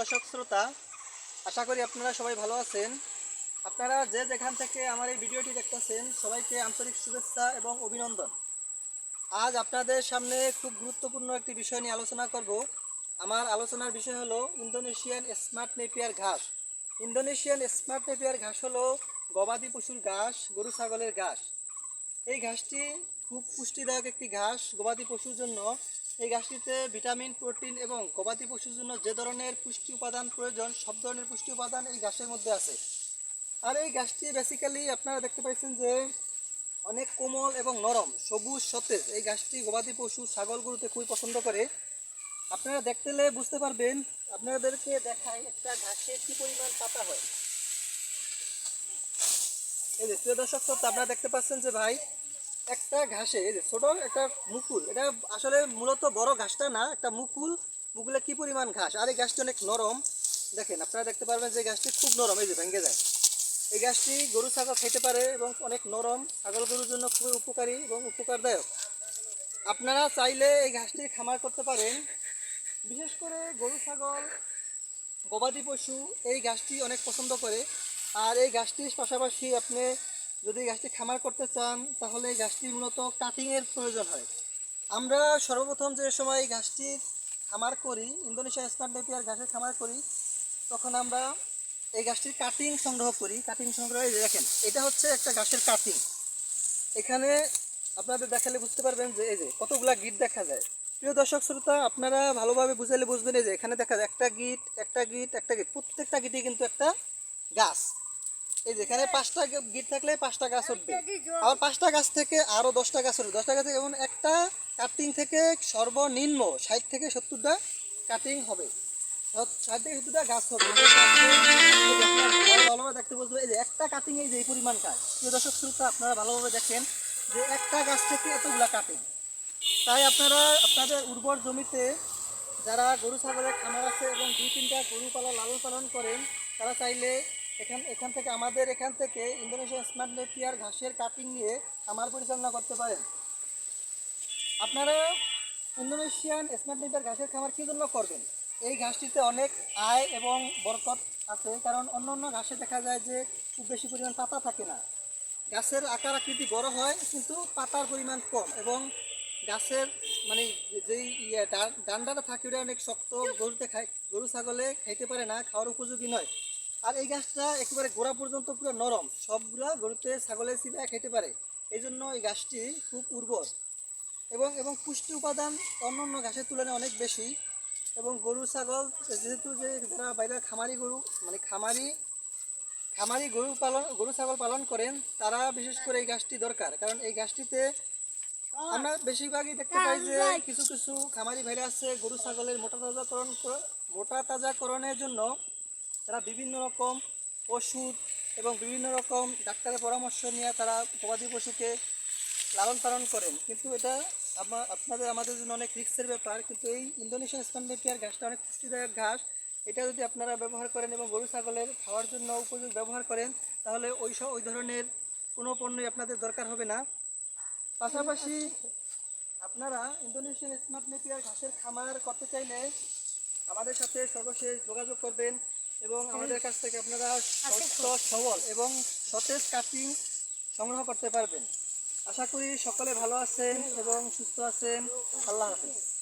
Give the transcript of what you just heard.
দর্শক শ্রোতা, আশা করি আপনারা সবাই ভালো আছেন। আপনারা যে যেখান থেকে আমার এই ভিডিওটি দেখতেছেন, সবাইকে আন্তরিক শুভেচ্ছা এবং অভিনন্দন। আজ আপনাদের সামনে খুব গুরুত্বপূর্ণ একটি বিষয় নিয়ে আলোচনা করব। আমার আলোচনার বিষয় হলো ইন্দোনেশিয়ান স্মার্ট নেপিয়ার ঘাস। ইন্দোনেশিয়ান স্মার্ট নেপিয়ার ঘাস হলো গবাদি পশুর ঘাস, গরু ছাগলের ঘাস। এই ঘাসটি খুব পুষ্টিদায়ক একটি ঘাস গবাদি পশুর জন্য। এই ঘাসটিতে ভিটামিন, প্রোটিন এবং গবাদি পশুর জন্য যে ধরনের পুষ্টি উপাদান প্রয়োজন, সব ধরনের পুষ্টি উপাদান এই ঘাসের মধ্যে আছে। আর এই ঘাসটি বেসিক্যালি আপনারা দেখতে পাচ্ছেন যে অনেক কোমল এবং নরম, সবুজ, সতেজ। এই ঘাসটি গবাদি পশু ছাগল গরুতে খুবই পছন্দ করে। আপনারা দেখতে পেলে বুঝতে পারবেন, আপনাদেরকে দেখায় একটা ঘাসে কি পরিমাণ পাতা হয়। এই যে, প্রিয় দর্শক আপনারা দেখতে পাচ্ছেন যে ভাই একটা ঘাসে, এই যে ছোট একটা মুকুল, এটা আসলে মূলত বড় ঘাসটা না, একটা মুকুল। মুকুলে কি পরিমাণ ঘাস? আর এই ঘাসটি অনেক নরম। দেখেন, আপনারা দেখতে পারবেন যে ঘাসটি খুব নরম, এই যে ভেঙে যায়। এই ঘাসটি গরু, ছাগল খেতে পারে এবং অনেক নরম। ছাগল গরুর জন্য খুবই উপকারী এবং উপকারদায়ক। আপনারা চাইলে এই ঘাসটি খামার করতে পারেন। বিশেষ করে গরু, ছাগল, গবাদি পশু, এই ঘাসটি অনেক পছন্দ করে। আর এই গাছটির পাশাপাশি আপনি যদি গাছটি খামার করতে চান, তাহলে গাছটি মূলত কাটিংয়ের প্রয়োজন হয়। আমরা সর্বপ্রথম যে সময় গাছটির খামার করি ইন্দোনেশিয়া স্মার্ট নেপিয়ার ঘাসের খামার করি, তখন আমরা এই গাছটির কাটিং সংগ্রহ করি। কাটিং সংগ্রহ দেখেন, এটা হচ্ছে একটা গাছের কাটিং এখানে আপনাদের দেখালে বুঝতে পারবেন যে, এই যে কতগুলা গিট দেখা যায়। প্রিয় দর্শক, শ্রোতা, আপনারা ভালোভাবে বুঝাইলে বুঝবেন এই যে, এখানে দেখা যায় একটা গিট একটা গিট একটা গিট। প্রত্যেকটা গিটই কিন্তু একটা গাছ। এই যে এখানে পাঁচটা গিট থাকলে পাঁচটা গাছ উঠবে। আবার পাঁচটা গাছ থেকে আরও দশটা গাছ উঠবে। দশটা গাছ থেকে যেমন একটা কাটিং থেকে সর্বনিম্ন ষাট থেকে সত্তরটা কাটিং হবে। ষাট থেকে সত্তরটা গাছ হবে। ভালোভাবে দেখতে বুঝবে এই যে একটা কাটিং এই যে এই পরিমাণ কাজ। প্রিয় দর্শক শ্রোতা আপনারা ভালোভাবে দেখেন যে একটা গাছ থেকে এতগুলা কাটিং তাই আপনারা আপনাদের উর্বর জমিতে যারা গরু ছাগলের খামার আছে এবং দুই তিনটা গরু পালন লালন পালন করেন তারা চাইলে এখান এখান থেকে আমাদের এখান থেকে ইন্দোনেশিয়া স্মার্ট নেপিয়ার ঘাসের কাটিং নিয়ে খামার পরিচালনা করতে পারেন। আপনারা ইন্দোনেশিয়ান স্মার্ট নেপিয়ার ঘাসের খামার কী জন্য করবেন? এই ঘাসটিতে অনেক আয় এবং বরকত আছে, কারণ অন্য অন্য ঘাসে দেখা যায় যে খুব বেশি পরিমাণ পাতা থাকে না। গাছের আকার আকৃতি বড় হয়, কিন্তু পাতার পরিমাণ কম এবং গাছের মানে যেই ইয়ে ডান্ডাটা থাকে, ওটা অনেক শক্ত, গরুতে খায়, গরু, ছাগলে খাইতে পারে না, খাওয়ার উপযোগী নয়। আর এই গাছটা একেবারে গোড়া পর্যন্ত পুরো নরম। সবগুলা গরুতে ছাগলে চিবা খাইতে পারে। এই জন্য এই গাছটি খুব উর্বর। এবং এবং পুষ্টি উপাদান অন্য অন্য ঘাসের তুলনায় অনেক বেশি। এবং গরু, ছাগল, যেহেতু যে যারা বাইরের খামারি গরু মানে খামারি খামারি গরু পালন, গরু, ছাগল পালন করেন, তারা বিশেষ করে এই গাছটি দরকার। কারণ এই গাছটিতে আমরা বেশিরভাগই দেখতে পাই যে কিছু কিছু খামারি ভাইরা আছে, গরু, ছাগলের মোটা তাজাকরণ কর- মোটা তাজাকরণের জন্য তারা বিভিন্ন রকম ওষুধ এবং বিভিন্ন রকম ডাক্তারের পরামর্শ নিয়ে তারা গবাদি পশুকে লালন পালন করেন। কিন্তু এটা আপনাদের, আমাদের জন্য অনেক রিস্কের ব্যাপার। কিন্তু এই ইন্দোনেশিয়ান স্ট্যান্ডেপিয়ার ঘাসটা অনেক পুষ্টিদায়ক ঘাস। এটা যদি আপনারা ব্যবহার করেন এবং গরু, ছাগলের খাওয়ার জন্য উপযোগ ব্যবহার করেন, তাহলে ওই সব ওই ধরনের কোনো পণ্যই আপনাদের দরকার হবে না। পাশাপাশি আপনারা ইন্দোনেশিয়ান স্মার্ট নেপিয়ার ঘাসের খামার করতে চাইলে আমাদের সাথে সর্বশেষ যোগাযোগ করবেন এবং আমাদের কাছ থেকে আপনারা সুস্থ সবল এবং সতেজ কাটিং সংগ্রহ করতে পারবেন। আশা করি সকলে ভালো আছেন এবং সুস্থ আছেন। আল্লাহ হাফিজ।